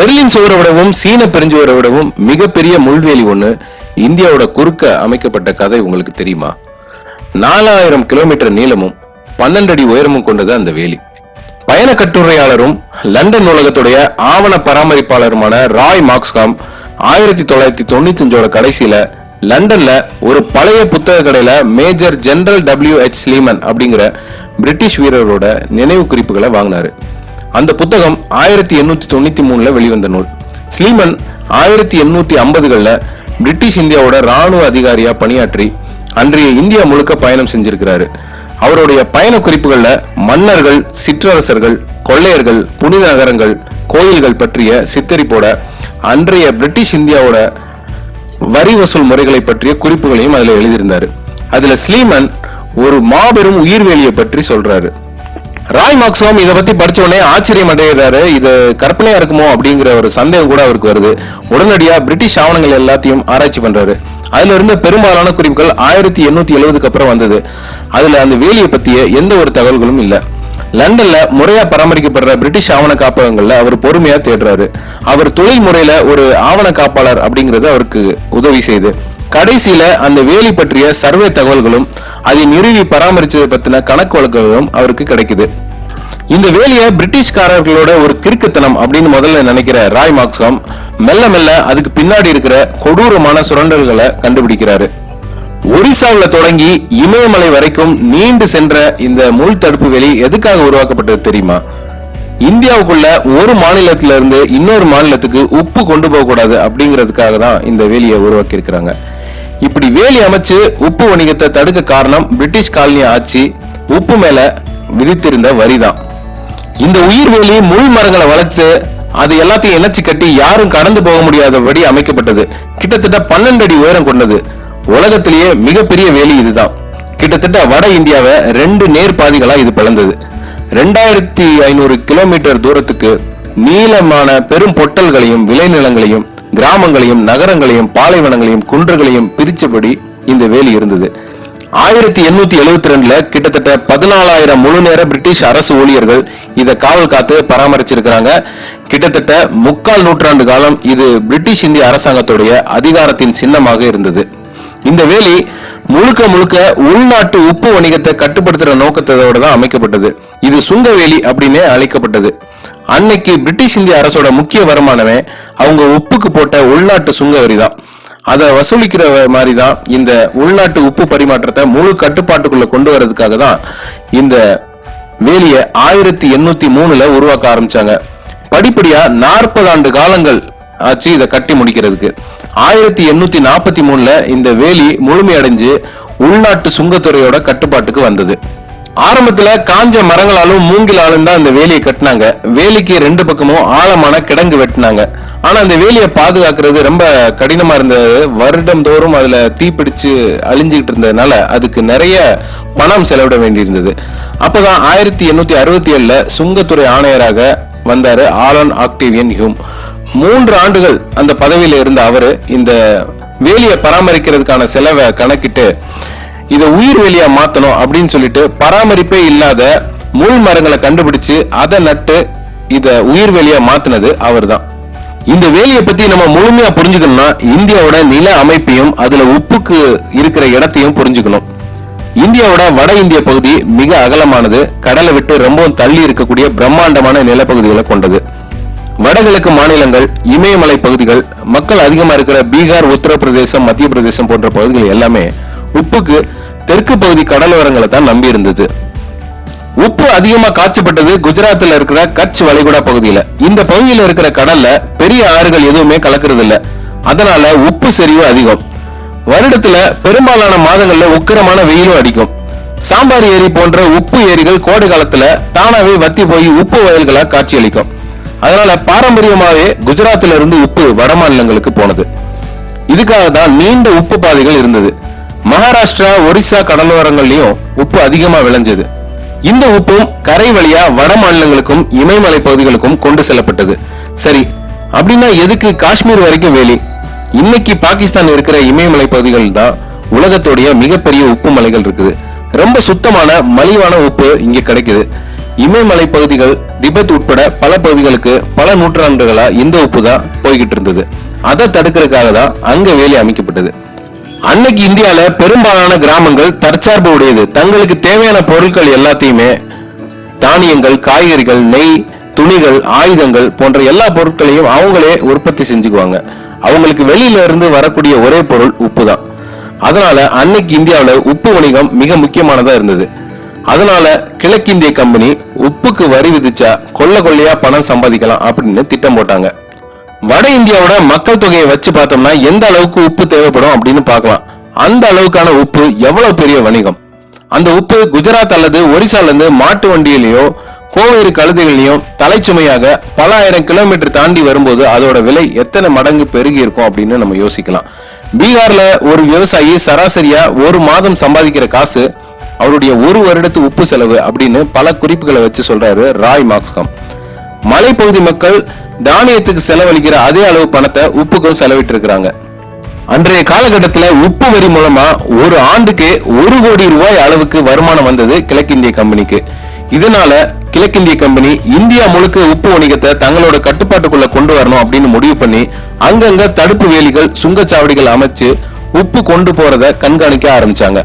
Berlin சுவரை விடவும் சீன பெருஞ்சுவரை விடவும் மிகப்பெரிய முள்வேலி ஒன்று இந்தியாவோட குறுக்க அமைக்கப்பட்ட கதை உங்களுக்கு தெரியுமா? நாலாயிரம் கிலோமீட்டர் நீளமும் பன்னெண்டு அடி உயரமும் கொண்டது அந்த வேலி. பயண கட்டுரையாளரும் லண்டன் நூலகத்துடைய ஆவண பராமரிப்பாளருமான ராய் மார்க்ஸ்காம் ஆயிரத்தி தொள்ளாயிரத்தி தொண்ணூத்தி அஞ்சோட கடைசியில லண்டன்ல ஒரு பழைய புத்தக கடையில major general W H Sleeman அப்படிங்கிற பிரிட்டிஷ் வீரரோட நினைவு குறிப்புகளை வாங்கினாரு. அந்த புத்தகம் ஆயிரத்தி எண்ணூத்தி தொண்ணூத்தி மூணுல வெளிவந்த நூல். ஸ்லீமன் ஆயிரத்தி எண்ணூத்தி ஐம்பதுகள்ல பிரிட்டிஷ் இந்தியாவோட ராணுவ அதிகாரியா பணியாற்றி அன்றைய இந்தியா முழுக்க பயணம் செஞ்சிருக்கிறாரு. அவருடைய பயண குறிப்புகள்ல மன்னர்கள் சிற்றரசர்கள் கொள்ளையர்கள் புனித நகரங்கள் கோயில்கள் பற்றிய சித்தரிப்போட அன்றைய பிரிட்டிஷ் இந்தியாவோட வரி வசூல் முறைகளை பற்றிய குறிப்புகளையும் அதில் எழுதியிருந்தார். அதில் ஸ்லீமன் ஒரு மாபெரும் உயிர்வேலியை பற்றி சொல்றாரு. ராய் மார்க்ஸ்வாம் இதை பத்தி படிச்ச உடனே ஆச்சரியம் அடைகிறாரு. இது கற்பனையா இருக்குமோ அப்படிங்கிற ஒரு சந்தேகம் கூட அவருக்கு வருது. உடனடியா பிரிட்டிஷ் ஆவணங்கள் எல்லாத்தையும் ஆராய்ச்சி பண்றாரு. அதுல இருந்த பெரும்பாலான குறிப்புகள் ஆயிரத்தி எண்ணூத்தி எழுபதுக்கு அப்புறம் வந்தது. அதுல அந்த வேலியை பத்திய எந்த ஒரு தகவல்களும் இல்ல. லண்டன்ல முறையா பராமரிக்கப்படுற பிரிட்டிஷ் ஆவண காப்பகங்கள்ல அவர் பொறுமையா தேடுறாரு. அவர் தொழில் முறையில ஒரு ஆவண காப்பாளர் அப்படிங்கறது அவருக்கு உதவி செய்து. கடைசியில அந்த வேலி பற்றிய சர்வே தகவல்களும் அதை நிறுவி பராமரிச்சதை பத்தின கணக்கு வழக்குகளும் அவருக்கு கிடைக்குது. இந்த வேலையை பிரிட்டிஷ்காரர்களோட ஒரு கிறுக்குத்தனம் அப்படின்னு முதல்ல நினைக்கிற ராய் மார்க்ஸ்காம் மெல்ல மெல்ல அதுக்கு பின்னாடி இருக்கிற கொடூரமான சுரண்டல்களை கண்டுபிடிக்கிறாரு. ஒரிசாவில் தொடங்கி இமயமலை வரைக்கும் நீண்டு சென்ற இந்த முள் தடுப்பு வேலி எதுக்காக உருவாக்கப்பட்டது தெரியுமா? இந்தியாவுக்குள்ள ஒரு மாநிலத்திலிருந்து இன்னொரு மாநிலத்துக்கு உப்பு கொண்டு போகக்கூடாது அப்படிங்கிறதுக்காக தான் இந்த வேலியை உருவாக்கி இருக்கிறாங்க இப்படி வேலி அமைச்சு உப்பு வணிகத்தை தடுக்க காரணம் பிரிட்டிஷ் காலனி ஆட்சி உப்பு மேல விதித்திருந்த வரிதான். இந்த உயிர் வேலி முள் மரங்களை வளர்த்து அது எல்லாத்தையும் இணைச்சு கட்டி யாரும் கடந்து போக முடியாதபடி அமைக்கப்பட்டது. கிட்டத்தட்ட பன்னெண்டு அடி உயரம் கொண்டது. உலகத்திலேயே மிகப்பெரிய வேலி இதுதான். கிட்டத்தட்ட வட இந்தியாவை ரெண்டு நேர் பாதிகளா இது பிளந்தது. ரெண்டாயிரத்தி ஐநூறு கிலோமீட்டர் தூரத்துக்கு நீளமான பெரும் பொட்டல்களையும் விளைநிலங்களையும் கிராமங்களையும் நகரங்களையும் பாலைவனங்களையும் குன்றுகளையும் பிரிச்சபடி இந்த வேலி இருந்தது. ஆயிரத்தி எண்ணூத்தி எழுவத்தி ரெண்டுல கிட்டத்தட்ட பதினாலாயிரம் முழு நேர பிரிட்டிஷ் அரசு ஊழியர்கள் இதை காவல் காத்து பராமரிச்சிருக்கிறாங்க. கிட்டத்தட்ட முக்கால் நூற்றாண்டு காலம் இது பிரிட்டிஷ் இந்திய அரசாங்கத்துடைய அதிகாரத்தின் சின்னமாக இருந்தது. இந்த வேலி முழுக்க முழுக்க உள்நாட்டு உப்பு வணிகத்தை கட்டுப்படுத்துற நோக்கத்தோட தான் அமைக்கப்பட்டது. இது சுங்கவேலி வேலி அப்படின்னே அழைக்கப்பட்டது. அன்னைக்கு பிரிட்டிஷ் இந்திய அரசோட முக்கிய வருமானமே அவங்க உப்புக்கு போட்ட உள்நாட்டு சுங்க வரி தான் அதை வசூலிக்கிற மாதிரி தான் இந்த உள்நாட்டு உப்பு பரிமாற்றத்தை முழு கட்டுப்பாட்டுக்குள்ள கொண்டு வர்றதுக்காக தான் இந்த வேலியை ஆயிரத்தி எண்ணூத்தி மூணுல உருவாக்க ஆரம்பிச்சாங்க. படிப்படியா நாற்பது ஆண்டு காலங்கள் ஆச்சு இதை கட்டி முடிக்கிறதுக்கு. ஆயிரத்தி எண்ணூத்தி நாற்பத்தி மூணுல இந்த வேலி முழுமையடைஞ்சு உள்நாட்டு சுங்கத்துறையோட கட்டுப்பாட்டுக்கு வந்தது. ஆரம்பத்துல காஞ்ச மரங்களாலும் மூங்கிலாலும் தான் அந்த வேலியை கட்டினாங்க. வேலிக்கு ரெண்டு பக்கமும் ஆழமான கிடங்கு வெட்டினாங்க. ஆனா அந்த வேலியை பாதுகாக்கிறது ரொம்ப கடினமா இருந்தது. வருடம் தோறும் அதுல தீப்பிடிச்சு அழிஞ்சுக்கிட்டு இருந்ததுனால அதுக்கு நிறைய பணம் செலவிட வேண்டியிருந்தது. அப்பதான் ஆயிரத்தி எண்ணூத்தி அறுபத்தி ஏழுல சுங்கத்துறை ஆணையராக வந்தாரு ஆலன் ஆக்டிவியன் ஹியூம். மூன்று ஆண்டுகள் அந்த பதவியில இருந்த அவரு இந்த வேலியை பராமரிக்கிறதுக்கான செலவை கணக்கிட்டு இதை உயிர் வெளியா மாத்தணும் அப்படின்னு சொல்லிட்டு பராமரிப்பே இல்லாத முள் மரங்களை கண்டுபிடிச்சு அதை நட்டு இத உயிர் வெளியா மாத்தினது அவர்தான். இந்த வேலியை பத்தி நம்ம முழுமையா புரிஞ்சுக்கணும்னா இந்தியாவோட நில அமைப்பையும் அதுல உப்புக்கு இருக்கிற இடத்தையும் புரிஞ்சுக்கணும். இந்தியாவோட வட இந்திய பகுதி மிக அகலமானது கடலை விட்டு ரொம்பவும் தள்ளி இருக்கக்கூடிய பிரம்மாண்டமான நிலப்பகுதிகளை கொண்டது. வடகிழக்கு மாநிலங்கள் இமயமலை பகுதிகள் மக்கள் அதிகமா இருக்கிற பீகார் உத்தரப்பிரதேசம் மத்திய பிரதேசம் போன்ற பகுதிகள் எல்லாமே உப்புக்கு தெற்கு பகுதி கடலோரங்களை தான் நம்பி இருந்தது. உப்பு அதிகமா காய்ச்சப்பட்டது குஜராத்தில் இருக்கிற கட்ச் வளைகுடா பகுதியில. இந்த பகுதியில இருக்கிற கடல்ல பெரிய ஆறுகள் எதுவுமே கலக்கிறது இல்ல அதனால உப்பு செறிவு அதிகம். வருடத்துல பெரும்பாலான மாதங்கள்ல உக்கிரமான வெயிலும் அடிக்கும். சாம்பார் ஏரி போன்ற உப்பு ஏரிகள் கோடை காலத்துல தானாவே வத்தி போய் உப்பு வயல்களா காட்சியளிக்கும். அதனால பாரம்பரியமாவே குஜராத்தில இருந்து உப்பு வட மாநிலங்களுக்கு போனது. இதுக்காக தான் நீண்ட உப்பு பாதைகள் இருந்தது. மகாராஷ்டிரா ஒரிசா கடலோரங்கள்லயும் உப்பு அதிகமா விளைஞ்சது. இந்த உப்பும் கரை வழியா வட மாநிலங்களுக்கும் இமயமலை பகுதிகளுக்கும் கொண்டு செல்லப்பட்டது. சரி அப்படின்னா எதுக்கு காஷ்மீர் வரைக்கும் வேலி? இன்னைக்கு பாகிஸ்தான் இருக்கிற இமயமலை பகுதிகள் தான் உலகத்துடைய மிகப்பெரிய உப்பு மலைகள் இருக்குது. ரொம்ப சுத்தமான மலிவான உப்பு இங்க கிடைக்குது. இமயமலை பகுதிகள் திபெத் உட்பட பல பகுதிகளுக்கு பல நூற்றாண்டுகளா இந்த உப்பு தான் போய்கிட்டு இருந்தது. அதை தடுக்கிறதுக்காக தான் அங்க வேலி அமைக்கப்பட்டது. அன்னைக்கு இந்தியால பெரும்பாலான கிராமங்கள் தற்சார்பு உடையது. தங்களுக்கு தேவையான பொருட்கள் எல்லாத்தையுமே தானியங்கள் காய்கறிகள் நெய் துணிகள் ஆயுதங்கள் போன்ற எல்லா பொருட்களையும் அவங்களே உற்பத்தி செஞ்சுக்குவாங்க. அவங்களுக்கு வெளியில இருந்து வரக்கூடிய ஒரே பொருள் உப்பு தான் அதனால அன்னைக்கு இந்தியாவில் உப்பு வணிகம் மிக முக்கியமானதா இருந்தது. அதனால கிழக்கிந்திய கம்பெனி உப்புக்கு வரி விதிச்சா கொள்ள கொள்ளையா பணம் சம்பாதிக்கலாம் அப்படின்னு திட்டம் போட்டாங்க. வட இந்தியாவோட மக்கள் தொகையை வச்சு பார்த்தோம்னா எந்த அளவுக்கு உப்பு தேவைப்படும் அப்படின்னு பார்க்கலாம். அந்த அளவுக்கான உப்பு எவ்வளவு பெரிய வணிகம்? அந்த உப்பு குஜராத் அல்லது ஒரிசால இருந்து மாட்டு வண்டியிலேயோ கோவேறு கழுதைகளையும் தலைச்சுமையாக பல ஆயிரம் கிலோமீட்டர் தாண்டி வரும்போது அதோட விலை எத்தனை மடங்கு பெருகி இருக்கும் அப்படின்னு நம்ம யோசிக்கலாம். பீகார்ல ஒரு விவசாயி சராசரியா ஒரு மாதம் சம்பாதிக்கிற காசு அவருடைய ஒரு வருடத்து உப்பு செலவு அப்படின்னு பல குறிப்புகளை வச்சு சொல்றாரு ராய் மார்க்ஸ்காம். மலைப்பகுதி மக்கள் தானியத்துக்கு செலவழிக்கிற அதே அளவு பணத்தை உப்புக்கும் செலவிட்டு இருக்கிறாங்க அன்றைய காலகட்டத்தில் உப்பு வரி மூலமா ஒரு ஆண்டுக்கு ஒரு கோடி ரூபாய் அளவுக்கு வருமானம் வந்தது கிழக்கிந்திய கம்பெனிக்கு. இதனால கிழக்கிந்திய கம்பெனி இந்தியா முழுக்க உப்பு வணிகத்தை தங்களோட கட்டுப்பாட்டுக்குள்ள கொண்டு வரணும் அப்படின்னு முடிவு பண்ணி அங்கங்க தடுப்பு வேலிகள் சுங்கச்சாவடிகள் அமைச்சு உப்பு கொண்டு போறத கண்காணிக்க ஆரம்பிச்சாங்க.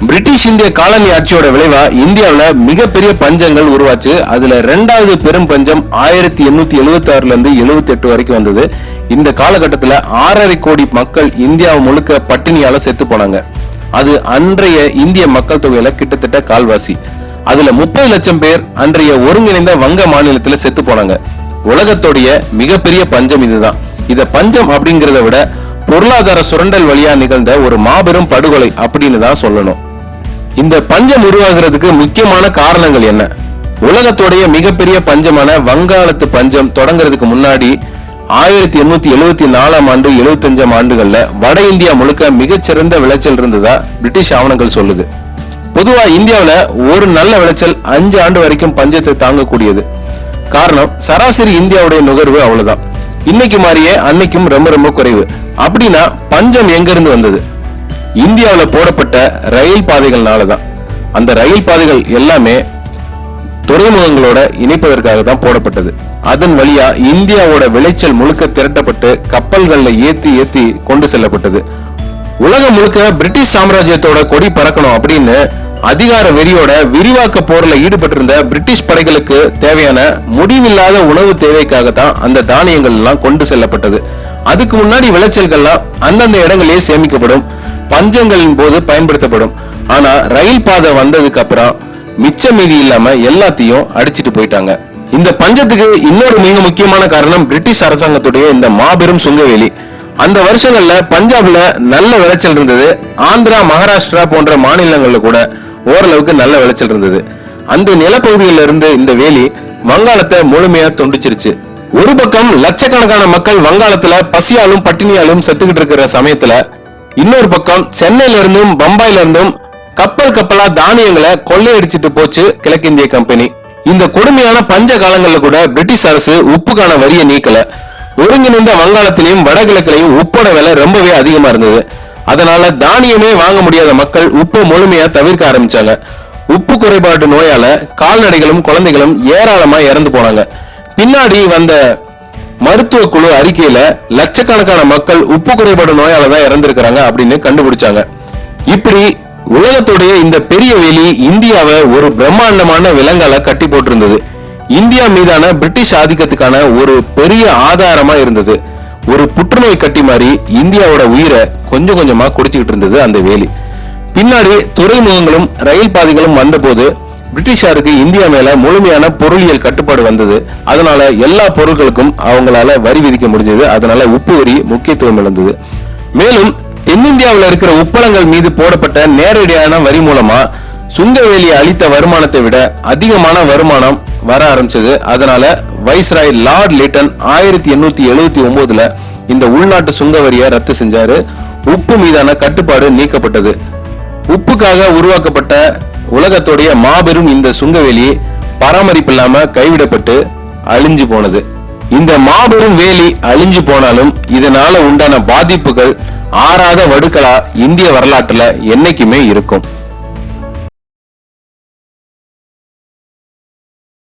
பிரிட்டிஷ் இந்திய காலனி ஆட்சியோட விளைவா இந்தியாவில் மிகப்பெரிய பஞ்சங்கள் உருவாச்சு. அதுல ரெண்டாவது பெரும் பஞ்சம் ஆயிரத்தி எண்ணூத்தி எழுபத்தி ஆறுல இருந்து எழுபத்தி எட்டு வரைக்கும் வந்தது. இந்த காலகட்டத்தில் ஆறரை கோடி மக்கள் இந்தியா முழுக்க பட்டினியால செத்து போனாங்க. அது அன்றைய இந்திய மக்கள் தொகையில கிட்டத்தட்ட கால்வாசி. அதுல முப்பது லட்சம் பேர் அன்றைய ஒருங்கிணைந்த வங்க மாநிலத்துல செத்து போனாங்க. உலகத்தோடைய மிகப்பெரிய பஞ்சம் இதுதான். இத பஞ்சம் அப்படிங்கறத விட பொருளாதார சுரண்டல் வழியா நிகழ்ந்த ஒரு மாபெரும் படுகொலை அப்படின்னு தான் சொல்லணும். இந்த பஞ்சம் உருவாகிறதுக்கு முக்கியமான காரணங்கள் என்ன? உலகத்தோடைய மிகப்பெரிய பஞ்சமான வங்காளத்து பஞ்சம் தொடங்குறதுக்கு முன்னாடி ஆயிரத்தி எண்ணூத்தி எழுவத்தி நாலாம் ஆண்டு எழுபத்தஞ்சாம் ஆண்டுகள்ல வட இந்தியா முழுக்க மிகச்சிறந்த விளைச்சல் இருந்ததா பிரிட்டிஷ் ஆவணங்கள் சொல்லுது. பொதுவா இந்தியாவுல ஒரு நல்ல விளைச்சல் அஞ்சு ஆண்டு வரைக்கும் பஞ்சத்தை தாங்கக்கூடியது. காரணம் சராசரி இந்தியாவுடைய நுகர்வு அவ்வளவுதான். இன்னைக்கு மாதிரியே அன்னைக்கும் ரொம்ப ரொம்ப குறைவு. அப்படின்னா பஞ்சம் எங்க இருந்து வந்தது? இந்தியாவுல போடப்பட்ட ரயில் பாதைகள்னால தான் அந்த ரயில் பாதைகள் எல்லாமே துறைமுகங்களோட இணைப்பதற்காக தான் போடப்பட்டது. அதன் வழியா இந்தியாவோட விளைச்சல் முழுக்க திரட்டப்பட்டு கப்பல்கள்ல ஏத்தி ஏத்தி கொண்டு செல்லப்பட்டது. உலகம் முழுக்க பிரிட்டிஷ் சாம்ராஜ்யத்தோட கொடி பறக்கணும் அப்படின்னு அதிகார வெறியோட விரிவாக்க போர்ல ஈடுபட்டிருந்த பிரிட்டிஷ் படைகளுக்கு தேவையான முடிவில்லாத உணவு தேவைக்காக தான் அந்த தானியங்கள் எல்லாம் கொண்டு செல்லப்பட்டது. அதுக்கு முன்னாடி விளைச்சல்கள்லாம் அந்தந்த இடங்களிலே சேமிக்கப்படும். பஞ்சங்களின் போது பயன்படுத்தப்படும். ஆனா ரயில் பாதை வந்ததுக்கு அப்புறம் மிச்ச மீதி இல்லாம எல்லாத்தையும் அடிச்சிட்டு போயிட்டாங்க. இந்த பஞ்சத்துக்கு இன்னொரு மிக முக்கியமான காரணம் பிரிட்டிஷ் அரசாங்கத்துடைய இந்த மாபெரும் சுங்கவேலி. அந்த வருஷங்கள்ல பஞ்சாப்ல நல்ல விளைச்சல் இருந்தது. ஆந்திரா மகாராஷ்டிரா போன்ற மாநிலங்கள்ல கூட ஓரளவுக்கு நல்ல விளைச்சல் இருந்தது. அந்த நிலப்பகுதியில இருந்து இந்த வேலி வங்காளத்தை முழுமையா துண்டிச்சிருச்சு. ஒரு பக்கம் லட்சக்கணக்கான மக்கள் வங்காளத்துல பசியாலும் பட்டினியாலும் செத்துக்கிட்டு இருக்கிற சமயத்துல இன்னொரு பக்கம் சென்னையில இருந்தும் பம்பாயில இருந்தும் கப்பல் கப்பலா தானியங்களை கொள்ளையடிச்சிட்டு போச்சு கிழக்கிந்திய கம்பெனி. இந்த கொடுமையான பஞ்ச காலங்கள்ல கூட பிரிட்டிஷ் அரசு உப்புக்கான வரியை நீக்கல. ஒருங்கிணைந்த வங்காளத்திலையும் வடகிழக்கிலையும் உப்போட விலை ரொம்பவே அதிகமா இருந்தது. அதனால தானியமே வாங்க முடியாத மக்கள் உப்பு முழுமையா தவிர்க்க ஆரம்பிச்சாங்க. உப்பு குறைபாடு நோயால கால்நடைகளும் குழந்தைகளும் ஏராளமா இறந்து போனாங்க. பின்னாடி வந்த மருத்துவ குழு அறிக்கையில லட்சக்கணக்கான மக்கள் உப்பு குறைபாடு நோயால தான் இறந்திருக்கிறாங்க அப்படின்னு கண்டுபிடிச்சாங்க. இப்படி உலகத்துடைய இந்த பெரிய வேலி இந்தியாவை ஒரு பிரம்மாண்டமான விலங்கால கட்டி போட்டிருந்தது. இந்தியா மீதான பிரிட்டிஷ் ஆதிக்கத்துக்கான ஒரு பெரிய ஆதாரமா இருந்தது. ஒரு புற்றுநோய் கட்டி மாதிரி இந்தியாவோட உயிரை கொஞ்சம் கொஞ்சமா குடிச்சுக்கிட்டு இருந்தது அந்த வேலி. பின்னாடி துறைமுகங்களும் ரயில் பாதைகளும் வந்தபோது பிரிட்டிஷாருக்கு இந்தியா மேல முழுமையான பொருளியல் கட்டுப்பாடு வந்தது. அதனால எல்லா பொருட்களுக்கும் அவங்களால வரி விதிக்க முடிஞ்சது. அதனால உப்பு வரி முக்கியத்துவம் இழந்தது. மேலும் தென்னிந்தியாவில் இருக்கிற உப்பளங்கள் மீது போடப்பட்ட நேரடியான வரி மூலமா சுங்கவேலியை அளித்த வருமானத்தை விட அதிகமான வருமானம் வர ஆரம்பிச்சது. அதனால வைஸ்ராய் லார்ட் லிட்டன் ஆயிரத்தி எண்ணூத்தி எழுபத்தி ஒன்பதுல இந்த உள்நாட்டு சுங்க வரியை ரத்து செஞ்சாரு. உப்பு மீதான கட்டுப்பாடு நீக்கப்பட்டது. உப்புக்காக உருவாக்கப்பட்ட உலகத்துடைய மாபெரும் இந்த சுங்கவேலி பராமரிப்பு இல்லாம கைவிடப்பட்டு அழிஞ்சு போனது. இந்த மாபெரும் வேலி அழிஞ்சு போனாலும் இதனால உண்டான பாதிப்புகள் ஆறாத வடுக்களா இந்திய வரலாற்றுல என்னைக்குமே இருக்கும்.